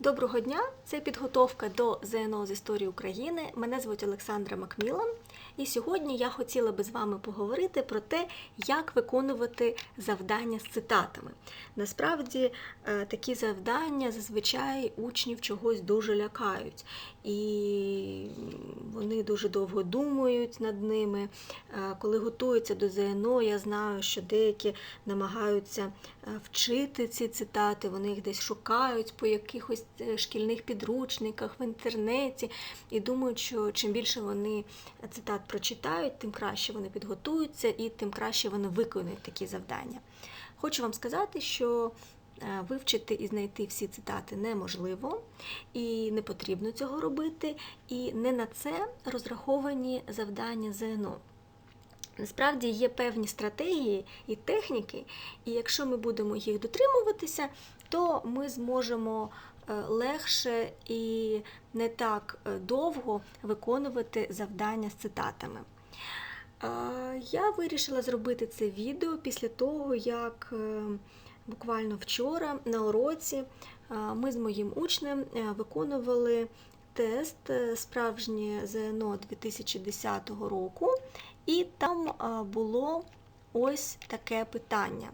Доброго дня! Це підготовка до ЗНО з історії України. Мене звуть Олександра Макмілан, і сьогодні я хотіла би з вами поговорити про те, як виконувати завдання з цитатами. Насправді, е, такі завдання зазвичай учнів чогось дуже лякають, і вони дуже довго думають над ними. Е, Коли готуються до ЗНО, я знаю, що деякі намагаються е, вчити ці цитати, вони їх десь шукають по якихось е, шкільних підручниках в інтернеті і думають, що чим більше вони цитат прочитають, тим краще вони підготуються і тим краще вони виконують такі завдання. Хочу вам сказати, що вивчити і знайти всі цитати неможливо, і не потрібно цього робити, і не на це розраховані завдання ЗНО. Насправді є певні стратегії і техніки, і якщо ми будемо їх дотримуватися, то ми зможемо е, легше і не так е, довго виконувати завдання з цитатами. Е, Я вирішила зробити це відео після того, як е, буквально вчора на уроці е, ми з моїм учнем е, виконували тест е, справжнє ЗНО 2010 року, і там було ось таке питання.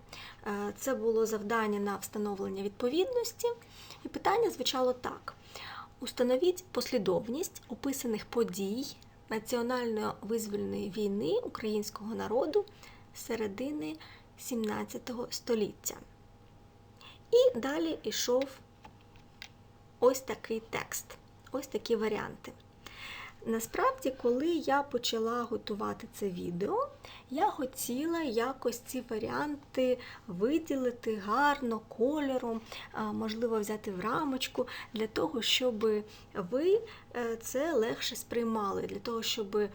Це було завдання на встановлення відповідності, і питання звучало так: установіть послідовність описаних подій національно-визвольної війни українського народу середини 17 століття. І далі йшов ось такий текст, ось такі варіанти. Насправді, коли я почала готувати це відео, я хотіла якось ці варіанти виділити гарно кольором, можливо, взяти в рамочку, для того, щоб ви е, це легше сприймали, для того, щоб е,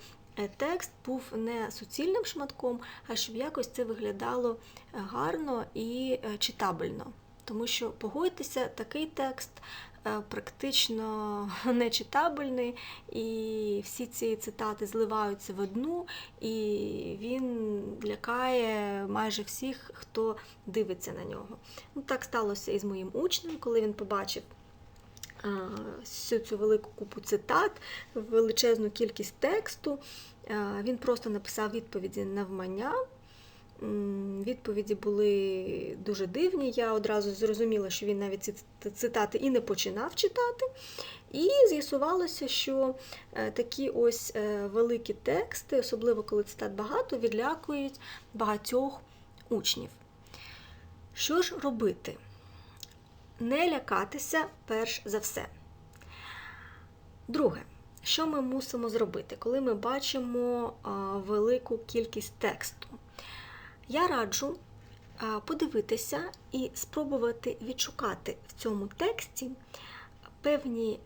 текст був не суцільним шматком, а щоб якось це виглядало гарно і е, читабельно. Тому що погодьтеся, такий текст е, практично нечитабельний, і всі ці цитати зливаються в одну, і він лякає майже всіх, хто дивиться на нього. Ну, так сталося і з моїм учнем, коли він побачив. Всю цю велику купу цитат, величезну кількість тексту. Е, Він просто написав відповіді навмання. Відповіді були дуже дивні. Я одразу зрозуміла, що він навіть ці цитати і не починав читати. І з'ясувалося, що е, такі ось е, великі тексти, особливо коли цитат багато, відлякують багатьох учнів. Що ж робити? Не лякатися перш за все. Друге, що ми мусимо зробити, коли ми бачимо велику кількість тексту? Я раджу подивитися і спробувати відшукати в цьому тексті певні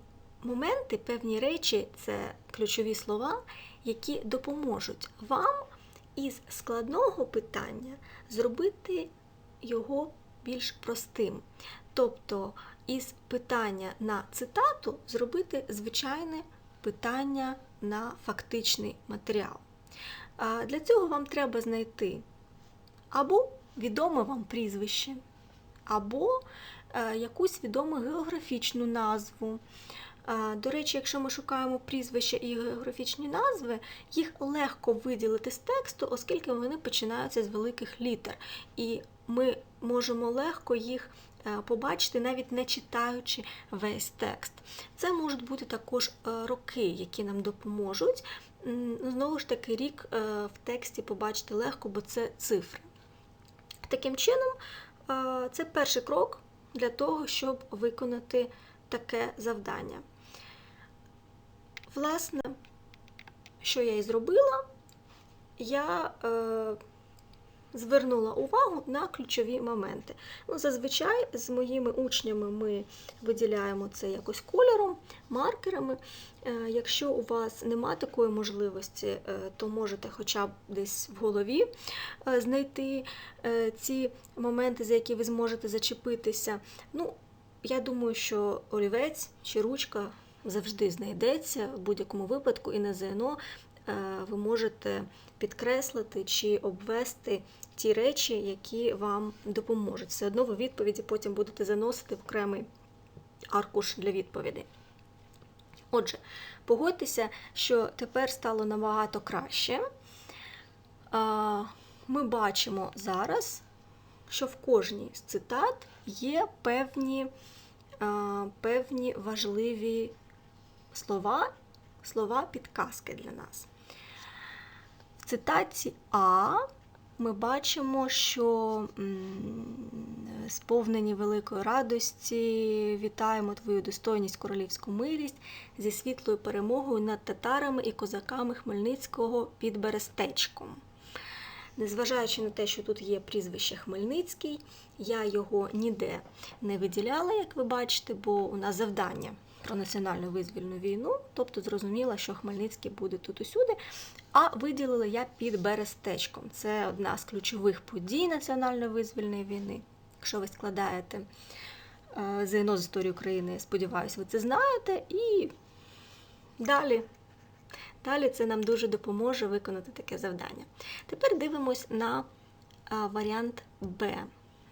моменти, певні речі, це ключові слова, які допоможуть вам із складного питання зробити його більш простим. Тобто із питання на цитату зробити звичайне питання на фактичний матеріал. Для цього вам треба знайти або відоме вам прізвище, або е, якусь відому географічну назву. Е, До речі, якщо ми шукаємо прізвища і географічні назви, їх легко виділити з тексту, оскільки вони починаються з великих літер. І ми можемо легко їх е, побачити, навіть не читаючи весь текст. Це можуть бути також роки, які нам допоможуть. Знову ж таки, рік в тексті побачити легко, бо це цифри. Таким чином, е, це перший крок для того, щоб виконати таке завдання. Власне, що я і зробила, я е, звернула увагу на ключові моменти. Ну, зазвичай з моїми учнями ми виділяємо це якось кольором, маркерами. Е, Якщо у вас нема такої можливості, е, то можете хоча б десь в голові е, знайти ці моменти, за які ви зможете зачепитися. Ну, я думаю, що олівець чи ручка завжди знайдеться в будь-якому випадку, і на ЗНО ви можете підкреслити чи обвести ті речі, які вам допоможуть. Все одно ви відповіді потім будете заносити в окремий аркуш для відповідей. Отже, погодьтеся, що тепер стало набагато краще. Ми бачимо зараз, що в кожній з цитат є певні, певні важливі слова, слова підказки для нас. Цитаті А ми бачимо, що сповнені великої радості, вітаємо твою достойність, королівську милість зі світлою перемогою над татарами і козаками Хмельницького під Берестечком. Незважаючи на те, що тут є прізвище Хмельницький, я його ніде не виділяла, як ви бачите, бо у нас завдання про національну визвільну війну, тобто зрозуміла, що Хмельницький буде тут усюди. А виділила я під Берестечком. Це одна з ключових подій національної визвільної війни. Якщо ви складаєте е, ЗНО з історії України, сподіваюся, ви це знаєте. І далі. Далі це нам дуже допоможе виконати таке завдання. Тепер дивимось на е, варіант Б,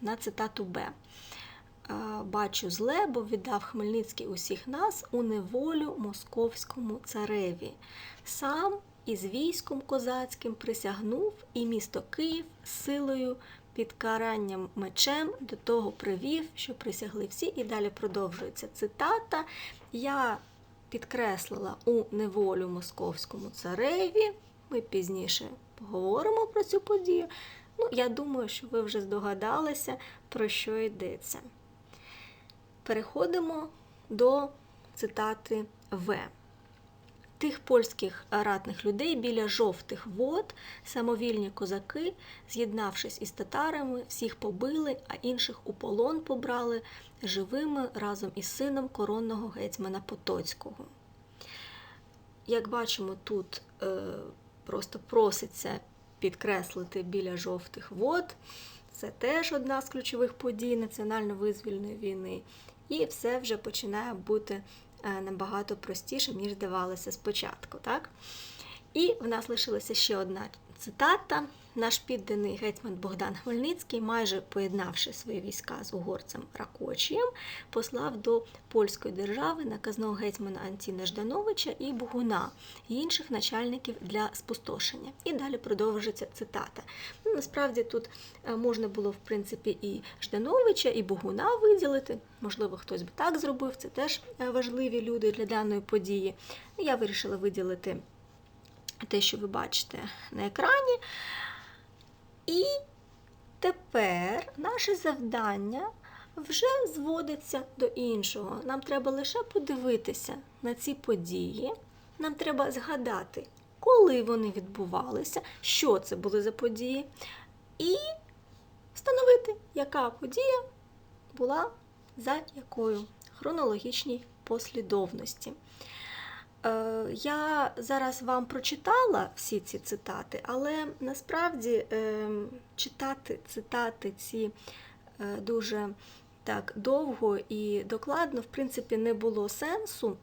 на цитату Б. Бачу зле, бо віддав Хмельницький усіх нас у неволю московському цареві. Сам із військом козацьким присягнув і місто Київ силою під каранням мечем до того привів, що присягли всі, і далі продовжується цитата. Я підкреслила у неволю московському цареві. Ми пізніше поговоримо про цю подію. Ну, я думаю, що ви вже здогадалися, про що йдеться. Переходимо до цитати В тих польських ратних людей біля жовтих вод, самовільні козаки, з'єднавшись із татарами, всіх побили, а інших у полон побрали живими разом із сином коронного гетьмана Потоцького. Як бачимо, тут е, просто проситься підкреслити біля жовтих вод. Це теж одна з ключових подій національно-визвільної війни. І все вже починає бути Е, набагато простіше, ніж здавалося спочатку. Так? І в нас лишилася ще одна цитата. Наш підданий гетьман Богдан Хмельницький, майже поєднавши свої війська з угорцем Ракочієм, послав до польської держави наказного гетьмана Антіна Ждановича і Бугуна і інших начальників для спустошення. І далі продовжується цитата. Ну, Насправді тут е, можна було, в принципі, і Ждановича, і Бугуна виділити. Можливо, хтось би так зробив. Це теж е, важливі люди для даної події. Я вирішила виділити те, що ви бачите на екрані. І тепер наше завдання вже зводиться до іншого. Нам треба лише подивитися на ці події. Нам треба згадати, коли вони відбувалися, що це були за події, і встановити, яка подія була за якою хронологічній послідовності. Е, я зараз вам прочитала всі ці цитати, але насправді е, читати цитати ці е, дуже так довго і докладно, в принципі, не було сенсу.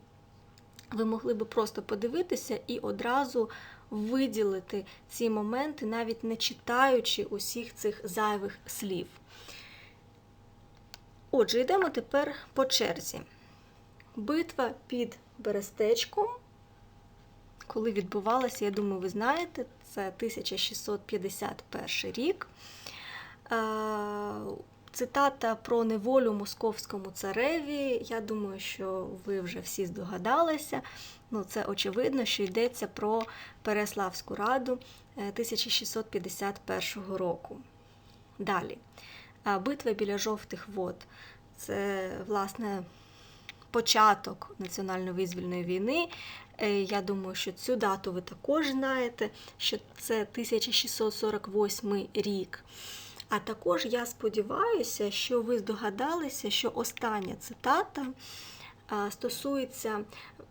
Ви могли би просто подивитися і одразу виділити ці моменти, навіть не читаючи усіх цих зайвих слів. Отже, йдемо тепер по черзі. Битва під Берестечком, коли відбувалася, я думаю, ви знаєте, це 1651 рік. Цитата про неволю московському цареві. Я думаю, що ви вже всі здогадалися. Ну, Це очевидно, що йдеться про Переславську раду 1651 е, року. Далі. Битва біля жовтих вод. Це, власне, початок національно-визвільної війни. Е, я думаю, що цю дату ви також знаєте, що це 1648 рік. А також я сподіваюся, що ви здогадалися, що остання цитата стосується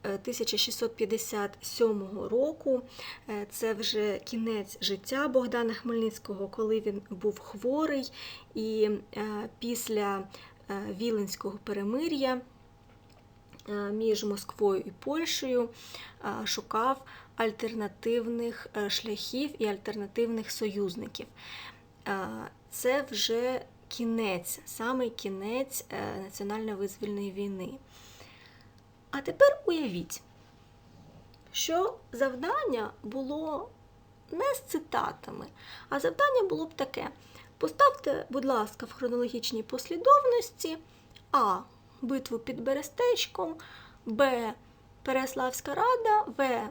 1657 е, року. Е, це вже кінець життя Богдана Хмельницького, коли він був хворий, і після Віленського перемир'я. Е, між Москвою і Польщею е, шукав альтернативних е, шляхів і альтернативних союзників. Це вже кінець, саме кінець національно-визвольної війни. А тепер уявіть, що завдання було не з цитатами, а завдання було б таке: поставте, будь ласка, в хронологічній послідовності А. Битву під Берестечком, Б. Переславська рада, В.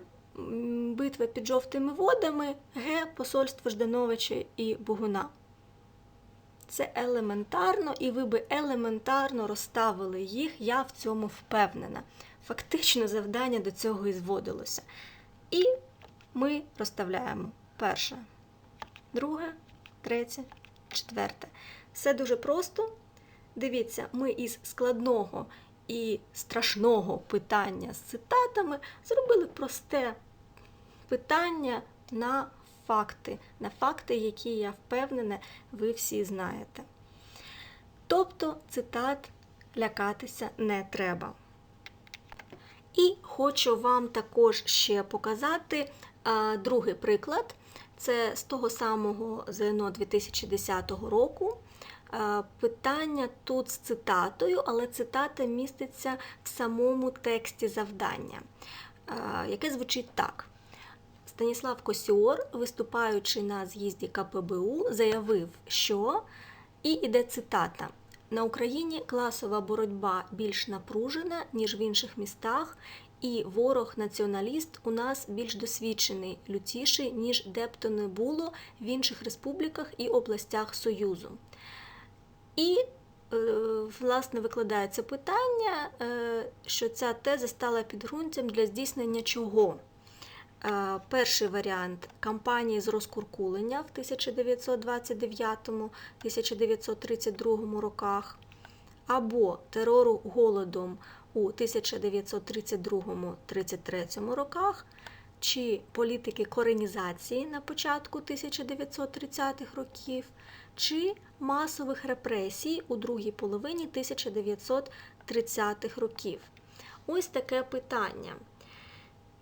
Битва під жовтими водами, Г. Посольство Ждановича і Бугуна. Це елементарно, і ви би елементарно розставили їх, я в цьому впевнена. Фактично завдання до цього і зводилося. І ми розставляємо перше, друге, третє, четверте. Все дуже просто. Дивіться, ми із складного і страшного питання з цитатами зробили просте питання на факти, на факти, які я впевнена, ви всі знаєте. Тобто цитат лякатися не треба. І хочу вам також ще показати а, другий приклад. Це з того самого ЗНО 2010 року. А, Питання тут з цитатою, але цитата міститься в самому тексті завдання, яке звучить так. Станіслав Косіор, виступаючи на з'їзді КПБУ, заявив, що і іде цитата. На Україні класова боротьба більш напружена, ніж в інших містах, і ворог-націоналіст у нас більш досвідчений, лютіший, ніж де б то не було в інших республіках і областях Союзу. І, е, власне, викладається питання, е, що ця теза стала підґрунтям для здійснення чого? Е, Перший варіант кампанії з розкуркулення в 1929-1932 роках, або терору голодом у 1932-33 роках, чи політики коренізації на початку 1930-х років, чи масових репресій у другій половині 1930-х років. Ось таке питання.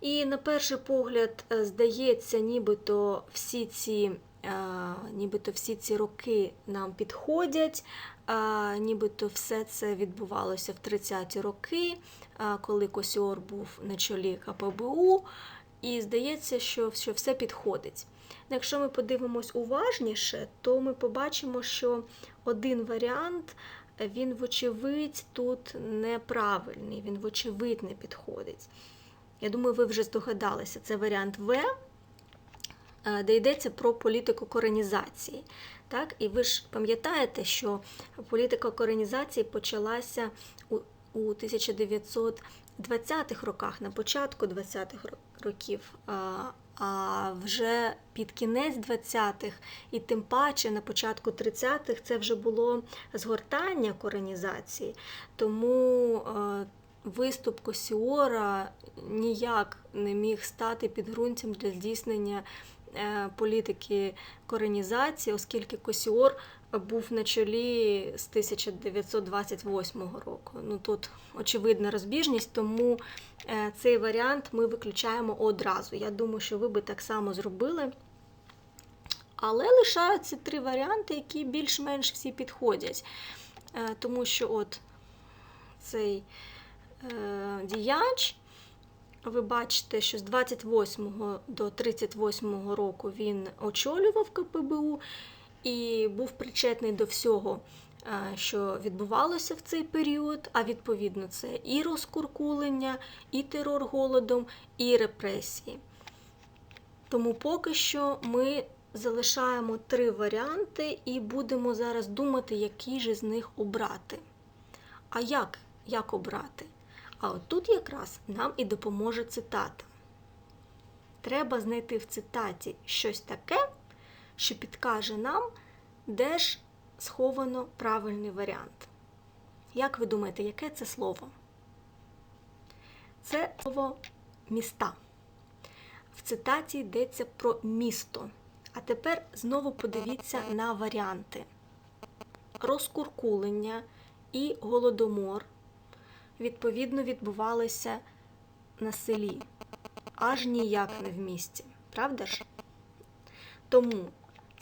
І на перший погляд е, здається, нібито всі ці, е, нібито всі ці роки нам підходять, нібито все це відбувалося в 30-ті роки, коли Косіор був на чолі КПБУ, і здається, що все підходить. Якщо ми подивимось уважніше, то ми побачимо, що один варіант. Він, вочевидь, тут неправильний, він, вочевидь, не підходить. Я думаю, ви вже здогадалися, це варіант В, е, де йдеться про політику коренізації. Так? І ви ж пам'ятаєте, що політика коренізації почалася у, у 1920-х роках, на початку 20-х років, а, вже під кінець 20-х і тим паче на початку 30-х це вже було згортання коренізації. Тому е, виступ Косіора ніяк не міг стати підґрунтям для здійснення е, політики коренізації, оскільки Косіор був на чолі з 1928 року. Ну тут очевидна розбіжність, тому е, цей варіант ми виключаємо одразу. Я думаю, що ви би так само зробили. Але лишаються три варіанти, які більш-менш всі підходять. Е, тому що от цей Е, діяч. Ви бачите, що з 28 до 38 року він очолював КПБУ і був причетний до всього, е, що відбувалося в цей період. А відповідно, це і розкуркулення, і терор голодом, і репресії. Тому поки що ми залишаємо три варіанти і будемо зараз думати, який же з них обрати. А як, як обрати? А от тут якраз нам і допоможе цитата. Треба знайти в цитаті щось таке, що підкаже нам, де ж сховано правильний варіант. Як ви думаєте, яке це слово? Це слово міста. В цитаті йдеться про місто. А тепер знову подивіться на варіанти: розкуркулення і голодомор відповідно відбувалися на селі, аж ніяк не в місті. Правда ж? Тому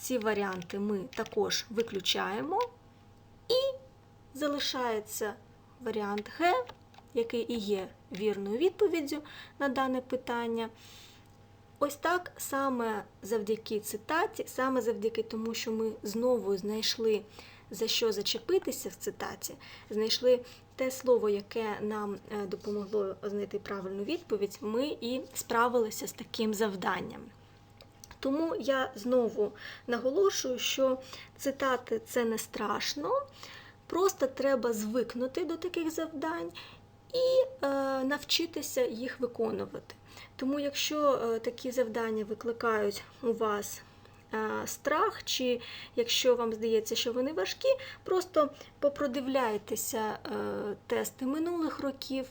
ці варіанти ми також виключаємо І залишається варіант Г, який і є вірною відповіддю на дане питання. Ось так саме завдяки цитаті, саме завдяки тому, що ми знову знайшли за що зачепитися в цитаті, знайшли те слово, яке нам е, допомогло знайти правильну відповідь, ми і справилися з таким завданням. Тому я знову наголошую, що цитати це не страшно, просто треба звикнути до таких завдань і е, навчитися їх виконувати. Тому, якщо е, такі завдання викликають у вас е, страх, чи якщо вам здається, що вони важкі, просто попродивляйтеся е, тести минулих років.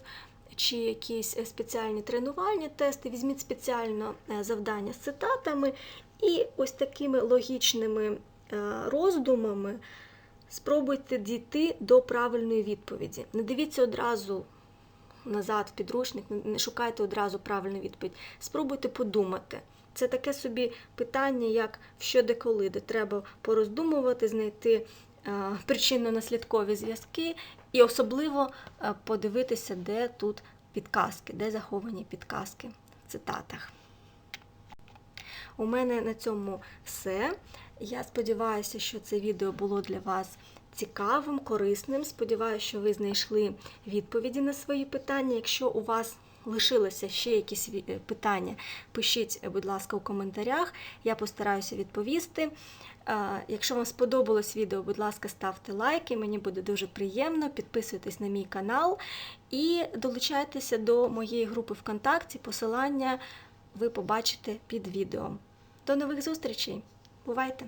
Чи якісь е, спеціальні тренувальні тести, візьміть спеціально е, завдання з цитатами, і ось такими логічними е, роздумами спробуйте дійти до правильної відповіді. Не дивіться одразу назад в підручник, не шукайте одразу правильну відповідь. Спробуйте подумати. Це таке собі питання, як що де коли, де треба пороздумувати, знайти причинно-наслідкові зв'язки, і особливо е, подивитися, де тут підказки, де заховані підказки в цитатах. У мене на цьому все. Я сподіваюся, що це відео було для вас цікавим, корисним. Сподіваюся, що ви знайшли відповіді на свої питання. Якщо у вас лишилося ще якісь питання, пишіть, будь ласка, у коментарях. Я постараюся відповісти. Е, Якщо вам сподобалось відео, будь ласка, ставте лайки, мені буде дуже приємно. Підписуйтесь на мій канал і долучайтеся до моєї групи ВКонтакті. Посилання ви побачите під відео. До нових зустрічей! Бувайте!